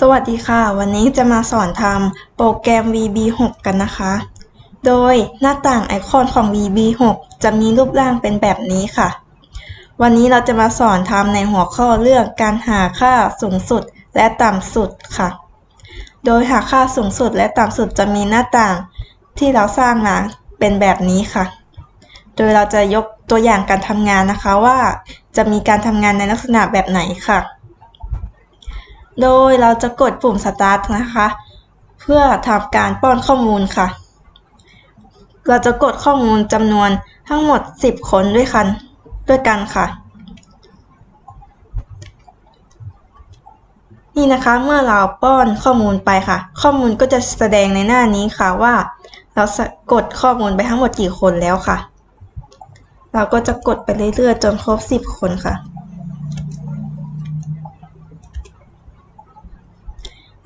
สวัสดีค่ะ วันนี้จะมาสอนทำโปรแกรม VB6 กันนะคะ โดยหน้าต่างไอคอนของ VB6 จะมีรูปร่างเป็นแบบนี้ค่ะ วันนี้เราจะมาสอนทำในหัวข้อเรื่องการหาค่าสูงสุดและต่ำสุดค่ะ โดยหาค่าสูงสุดและต่ำสุดจะมีหน้าต่างที่เราสร้างมาเป็นแบบนี้ค่ะ โดยเราจะยกตัวอย่างการทำงานนะคะว่า จะมีการทำงานในลักษณะแบบไหนค่ะ โดยเราจะกดปุ่ม start นะคะ เพื่อทำการป้อนข้อมูลค่ะ เราจะกดข้อมูลจำนวนทั้งหมด 10 คนด้วยกันด้วยกันค่ะ นี่นะคะเมื่อเราป้อนข้อมูลไปค่ะ ข้อมูลก็จะแสดงในหน้านี้ค่ะว่า เรากดข้อมูลไปทั้งหมดกี่คนแล้วค่ะ เราก็จะกดไปเรื่อยๆจนครบ 10 คนค่ะ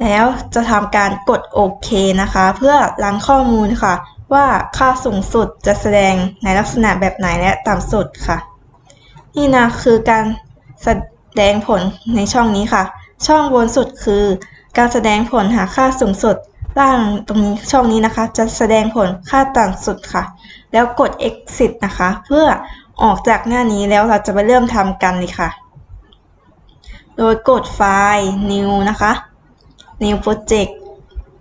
แล้วจะทำการกดโอเคนะคะ เพื่อรันข้อมูลค่ะ ว่าค่าสูงสุดจะแสดงในลักษณะแบบไหนและต่ำสุดค่ะ นี่นะคือการแสดงผลในช่องนี้ค่ะ ช่องบนสุดคือ การแสดงผลหาค่าสูงสุดล่างตรงนี้ช่องนี้นะคะ จะแสดงผลค่าต่ำสุดค่ะ แล้วกด exit นะคะ เพื่อออกจากหน้านี้แล้วเราจะไปเริ่มทำกันเลยค่ะ โดยกดไฟล์ new นะคะ new project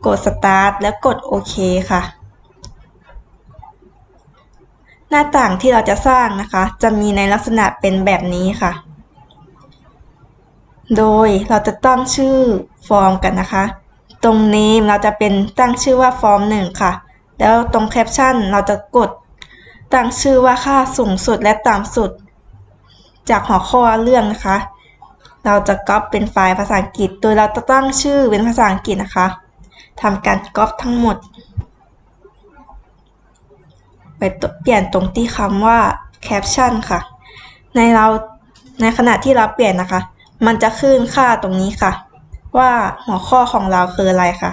กด start แล้วกดโอเคค่ะ หน้าต่างที่เราจะสร้างนะคะ จะมีในลักษณะเป็นแบบนี้ค่ะ โดยเราจะตั้งชื่อฟอร์มกันนะคะ ตรงนี้เราจะเป็นตั้งชื่อว่าฟอร์มหนึ่งค่ะ แล้วตรงแคปชั่นเราจะกดตั้งชื่อว่าค่าสูงสุดและต่ำสุด จากหัวข้อเรื่องนะคะ เราจะก๊อปเป็นไฟล์ภาษาอังกฤษ โดยเราจะตั้งชื่อเป็นภาษาอังกฤษนะคะทำการก๊อปทั้งหมด ไปเปลี่ยนตรงที่คำว่าแคปชั่นค่ะ ในเราในขณะที่เราเปลี่ยนนะคะ มันจะขึ้นค่าตรงนี้ค่ะ ว่าหัวข้อของเราคืออะไรค่ะ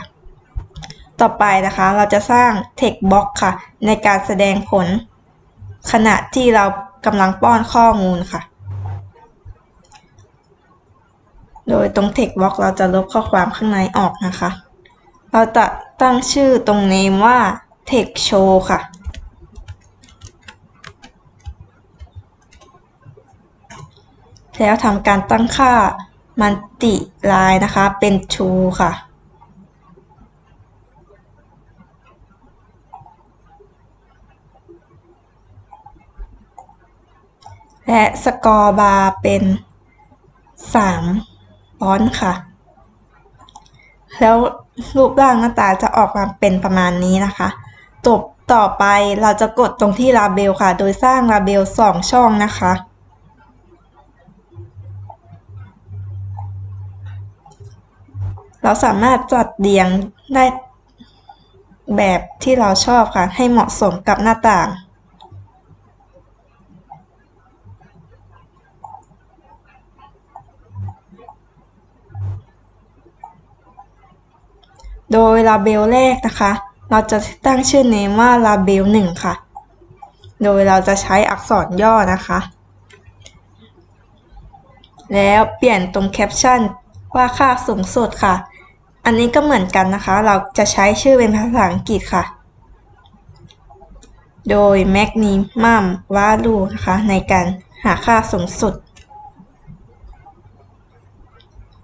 ต่อไปนะคะเราจะสร้าง text box ค่ะ ในการแสดงผล ขณะที่เรากำลังป้อนข้อมูลค่ะ โดยตรง text box เราจะลบข้อความข้างในออกนะคะ เราจะตั้งชื่อตรง name ว่า text show ค่ะ แล้วทำการตั้งค่ามันติลายนะคะ เป็น true ค่ะและสกอร์บาร์เป็น 3 ฟอนต์ค่ะ แล้วรูปร่างหน้าตาจะออกมาเป็นประมาณนี้นะคะตบต่อไปเราจะกดตรงที่ลาเบลค่ะ โดยสร้างลาเบล2ช่องนะคะ เราสามารถจัดเรียงได้แบบที่เราชอบค่ะ ให้เหมาะสมกับหน้าต่าง โดยลาเบลแรกนะคะ เราจะตั้งชื่อเนมว่าลาเบล1ค่ะ โดยเราจะใช้อักษรย่อนะคะ แล้วเปลี่ยนตรงแคปชั่นว่าค่าสูงสุดค่ะ อันนี้ก็เหมือนกันนะคะ เราจะใช้ชื่อเป็นภาษาอังกฤษค่ะ โดย maximum value นะคะในการหาค่าสูงสุด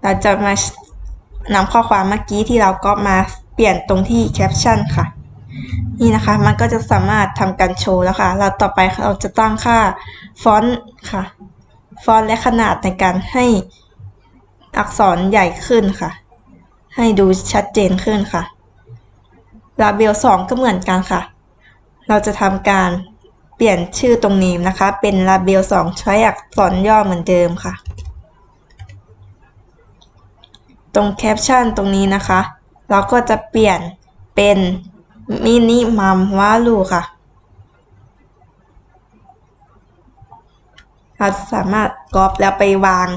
เราจะมา นำข้อความเมื่อกี้ที่เราก็มาเปลี่ยนตรงที่แคปชั่นค่ะ นี่นะคะ มันก็จะสามารถทำการโชว์แล้วค่ะ เราต่อไปเราจะตั้งค่าฟอนต์ค่ะ ฟอนต์และขนาดในการให้อักษรใหญ่ขึ้นค่ะ ให้ดูชัดเจนขึ้นค่ะลาเบล2ก็เหมือนกันค่ะ เราจะทำการเปลี่ยนชื่อตรงนี้นะคะ เป็นลาเบล2ใช้อักษรย่อเหมือนเดิมค่ะ ตรงแคปชั่นตรงนี้นะคะ เราก็จะเปลี่ยนเป็นมินิมัมวาลูค่ะ เราสามารถก๊อปแล้วไปวาง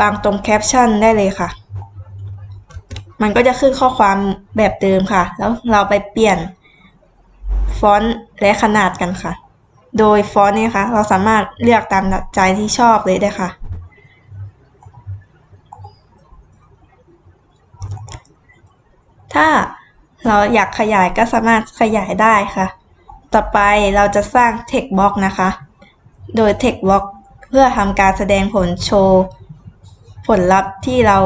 วางตรงแคปชั่นได้เลยค่ะ มันก็จะขึ้นข้อความแบบเดิมค่ะ แล้วเราไปเปลี่ยนฟอนต์และขนาดกันค่ะ โดยฟอนต์นี้ค่ะเราสามารถเลือกตามใจที่ชอบเลยได้ค่ะ ถ้าเราอยากขยายก็สามารถขยายได้ค่ะ ต่อไปเราจะสร้าง text box นะคะ โดย text box เพื่อทำการแสดงผลโชว์ผลลัพธ์ที่เรา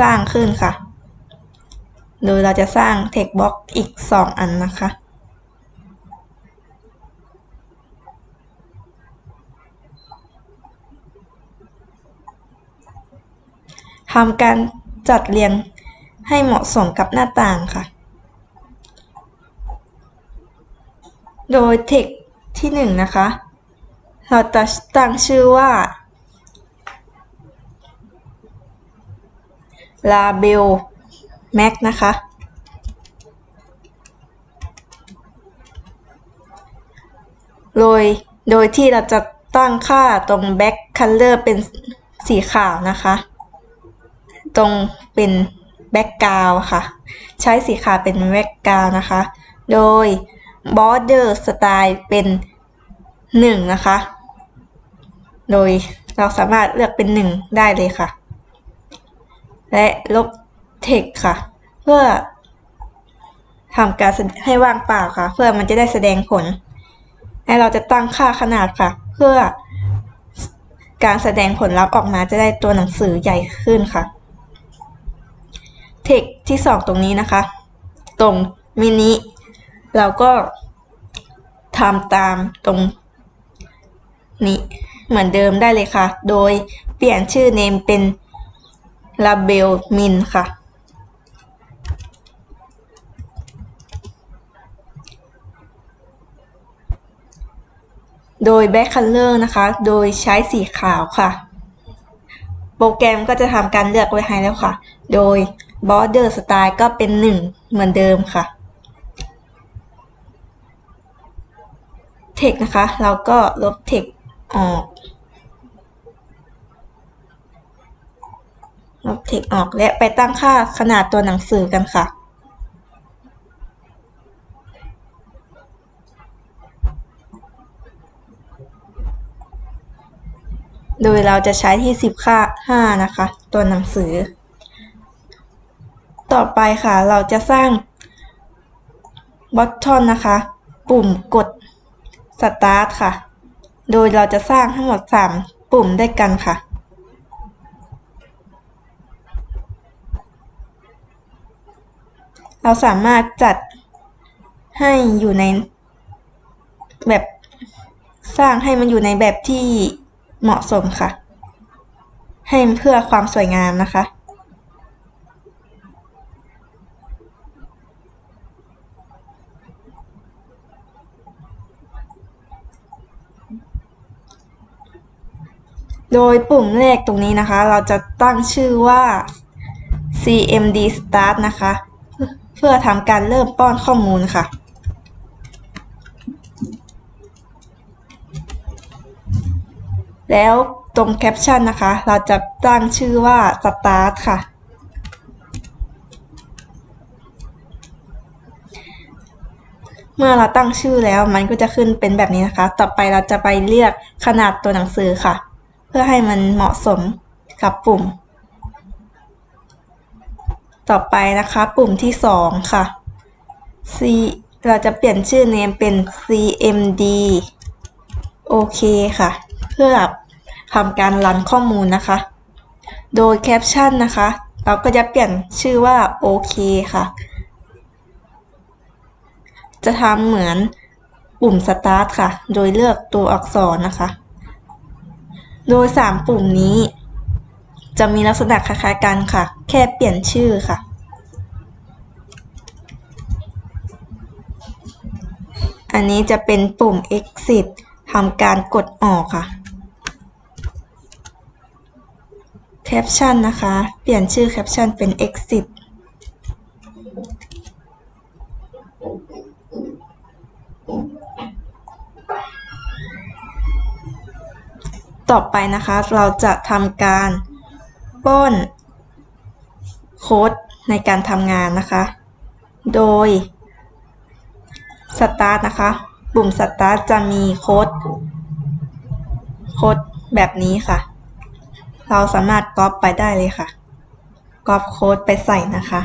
สร้างขึ้นค่ะ โดยเราจะสร้าง text box อีก 2 อันนะคะทำการจัดเรียง ให้เหมาะสมกับหน้าต่างค่ะ โดย text ที่1นะคะ เราจะตั้งชื่อว่า label max นะคะ โดย โดยที่เราจะตั้งค่าตรง back color เป็นสีขาวนะคะ ตรงเป็น background ค่ะ ใช้สีขาวเป็น background นะคะ โดย border style เป็น 1 นะคะ โดยเราสามารถเลือกเป็น 1 ได้เลยค่ะ และลบ text ค่ะ เพื่อทำการให้ว่างเปล่าค่ะ เพื่อมันจะได้แสดงผล และเราจะตั้งค่าขนาดค่ะ เพื่อการแสดงผลลัพธ์ออกมาจะได้ตัวหนังสือใหญ่ขึ้นค่ะ text ที่ 2 ตรงนี้นะคะ ตรงมินิเราก็ทำตามตรงนี้เหมือนเดิมได้เลยค่ะ โดยเปลี่ยนชื่อ name เป็น label min ค่ะ โดย back color นะคะ โดยใช้สีขาวค่ะ โปรแกรมก็จะทำการเลือกไว้ให้แล้วค่ะ โดย border style ก็เป็น 1 เหมือนเดิมค่ะ text นะคะ เราก็ลบ text ออก ลบ text ออกและไปตั้งค่าขนาดตัวหนังสือกันค่ะโดยเราจะใช้ที่10ค่า5นะคะ ตัวหนังสือ ต่อไปค่ะ เราจะสร้าง button นะคะ ปุ่มกด start ค่ะ โดยเราจะสร้างทั้งหมด 3 ปุ่มด้วยกันค่ะเราสามารถจัดให้อยู่ในแบบสร้างให้มันอยู่ในแบบที่เหมาะสมค่ะ ให้เพื่อความสวยงามนะคะ โดยปุ่มแรกตรงนี้นะคะ เราจะตั้งชื่อว่า cmd start นะคะ เพื่อทำการเริ่มป้อนข้อมูลค่ะ แล้วตรงแคปชั่นนะคะ เราจะตั้งชื่อว่า start ค่ะ เมื่อเราตั้งชื่อแล้วมันก็จะขึ้นเป็นแบบนี้นะคะ ต่อไปเราจะไปเลือกขนาดตัวหนังสือค่ะ เพื่อให้มันเหมาะสมกับปุ่ม ต่อไปนะคะปุ่มที่ 2 ค่ะ C เราจะเปลี่ยนชื่อ name เป็น cmd โอเคค่ะ เพื่อทำการรันข้อมูลนะคะ โดยแคปชั่นนะคะ เราก็จะเปลี่ยนชื่อว่าโอเคค่ะ จะทำเหมือนปุ่ม start ค่ะ โดยเลือกตัวอักษรนะคะ โดย 3 ปุ่มนี้ จะมีลักษณะคล้ายๆกันค่ะ แค่เปลี่ยนชื่อค่ะ อันนี้จะเป็นปุ่ม exit ทำการกดออกค่ะ caption นะคะ เปลี่ยนชื่อ caption เป็น exit ต่อไปนะคะ เราจะทำการป้อนโค้ดในการทำงานนะคะ โดย Start นะคะ ปุ่ม Start จะมีโค้ดโค้ดแบบนี้ค่ะ เราสามารถก๊อปไปได้เลยค่ะก๊อปโค้ดไปใส่นะคะ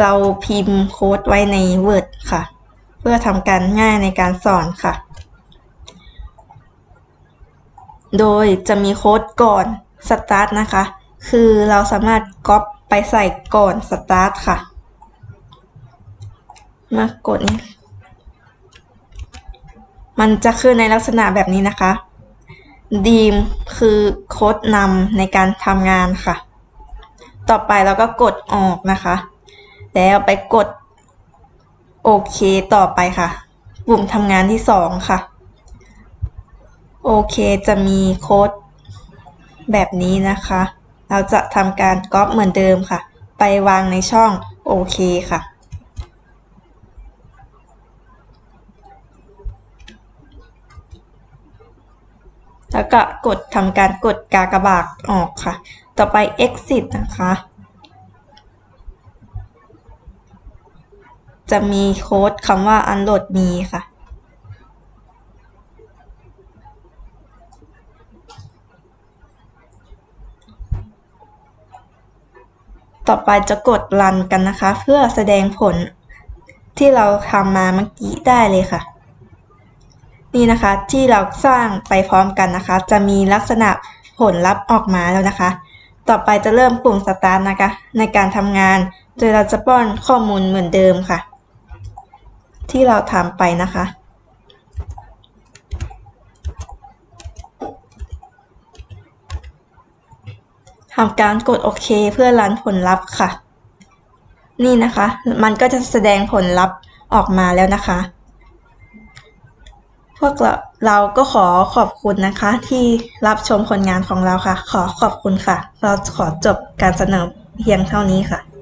เราพิมพ์โค้ดไว้ใน Word ค่ะ เพื่อทำการง่ายในการสอนค่ะ โดยจะมีโค้ดก่อน Start นะคะ คือเราสามารถก๊อปไปใส่ก่อน Start ค่ะ มากดนี้มันจะขึ้นในลักษณะแบบนี้นะคะดีมคือโค้ดนำในการทำงานค่ะ ต่อไปเราก็กดออกนะคะ แล้วไปกดโอเคต่อไปค่ะ ปุ่มทำงานที่สองค่ะ โอเคจะมีโค้ดแบบนี้นะคะ เราจะทำการก๊อปเหมือนเดิมค่ะ ไปวางในช่องโอเคค่ะ แล้วก็กดทำการกดกากบาทออกค่ะ ต่อไป exit นะคะ จะมีโค้ดคำว่า unload me ค่ะ ต่อไปจะกด run กันนะคะ เพื่อแสดงผลที่เราทำมาเมื่อกี้ได้เลยค่ะ นี่นะคะที่เราสร้างไปพร้อมกันนะคะ จะมีลักษณะผลลัพธ์ออกมาแล้วนะคะ ต่อไปจะเริ่มปุ่ม start นะคะ ในการทำงาน โดยเราจะป้อนข้อมูลเหมือนเดิมค่ะ ที่เราทำไปนะคะ ทำการกดโอเคเพื่อรันผลลัพธ์ค่ะ นี่นะคะ มันก็จะแสดงผลลัพธ์ออกมาแล้วนะคะ พวกเราเราก็ขอขอบคุณนะคะ ที่รับชมผลงานของเราค่ะ ขอขอบคุณค่ะ เราขอจบการเสนอเพียงเท่านี้ค่ะ